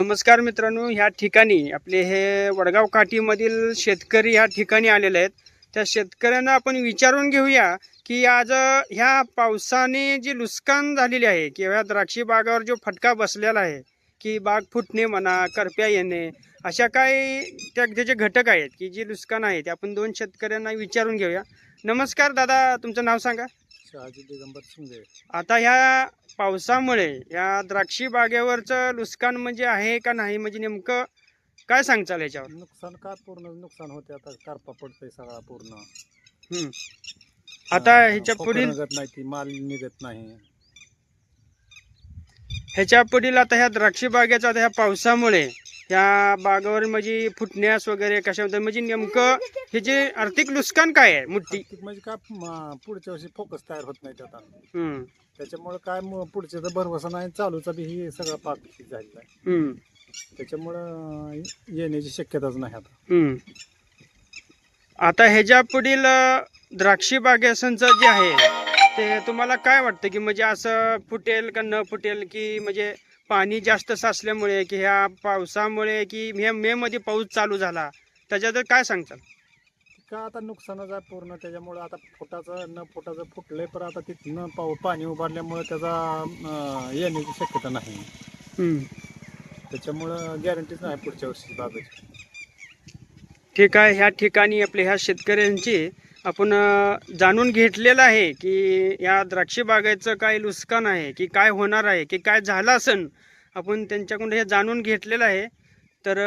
नमस्कार मित्रांनो ह्या ठिकाणी आपले हे वडगाव काठीमधील शेतकरी ह्या ठिकाणी आलेले आहेत. त्या शेतकऱ्यांना आपण विचारून घेऊया की आज ह्या पावसाने जी नुकसान झालेली आहे किंवा ह्या द्राक्षी बागावर जो फटका बसलेला आहे की बाग फुटणे म्हणा करप्या येणे अशा काही त्या त्याचे घटक आहेत की जे नुकसान आहे ते आपण दोन शेतकऱ्यांना विचारून घेऊया. नमस्कार दादा तुमचं नाव सांगा. शहाजी दिगंबर शिंदे. आता ह्या पावसामुळे या द्राक्षी बागेवरचं नुकसान म्हणजे आहे का नाही? म्हणजे नेमकं काय सांगचाल याच्यावर? नुकसान का पूर्ण नुकसान होते आता? कारपा पडतंय सगळा पूर्ण. हम्म. आता ह्याच्या पुढील निघत नाही ती माल निघत नाही. ह्याच्या पुढील आता ह्या द्राक्षी बागेचा आता ह्या पावसामुळे ह्या बागावर म्हणजे फुटण्यास वगैरे कशाबद्दल? म्हणजे नेमकं हे जे आर्थिक नुकसान काय आहे मोठी आर्थिक म्हणजे काय म, पुढच्या वर्षी फोकस तयार होत नाही त्यात हम्म, त्याच्यामुळे काय म, पुढचे तर भरवसा नाही चालूचा बी ही सगळा पाक झालेला आहे. हम्म, त्याच्यामुळं अं, येण्याची शक्यताच नाही आता. हम्म. आता ह्याच्या पुढील अं, द्राक्षी बागेसंचं जे आहे ते तुम्हाला काय वाटतं की म्हणजे असं फुटेल का न फुटेल की म्हणजे पाणी जास्त साचल्यामुळे की ह्या पावसामुळे की ह्या मे मध्ये पाऊस चालू झाला त्याच्यात काय सांगताल? का आता नुकसानच आहे पूर्ण? त्याच्यामुळं आता फुटाचं न फुटाचं फुटलंय पण आता तिथनं पाऊ पाणी उभारल्यामुळं त्याचा येण्याची शक्यता नाही. त्याच्यामुळं गॅरंटीच नाही पुढच्या वर्षी बागाची ठीक आहे ह्या ठिकाणी आपल्या ह्या शेतकऱ्यांची आपण जाणून घेतलेलं आहे की या द्राक्षबागेचं काय नुकसान आहे की काय होणार आहे की काय झालं असन आपण त्यांच्याकडून हे जाणून घेतलेलं आहे. तर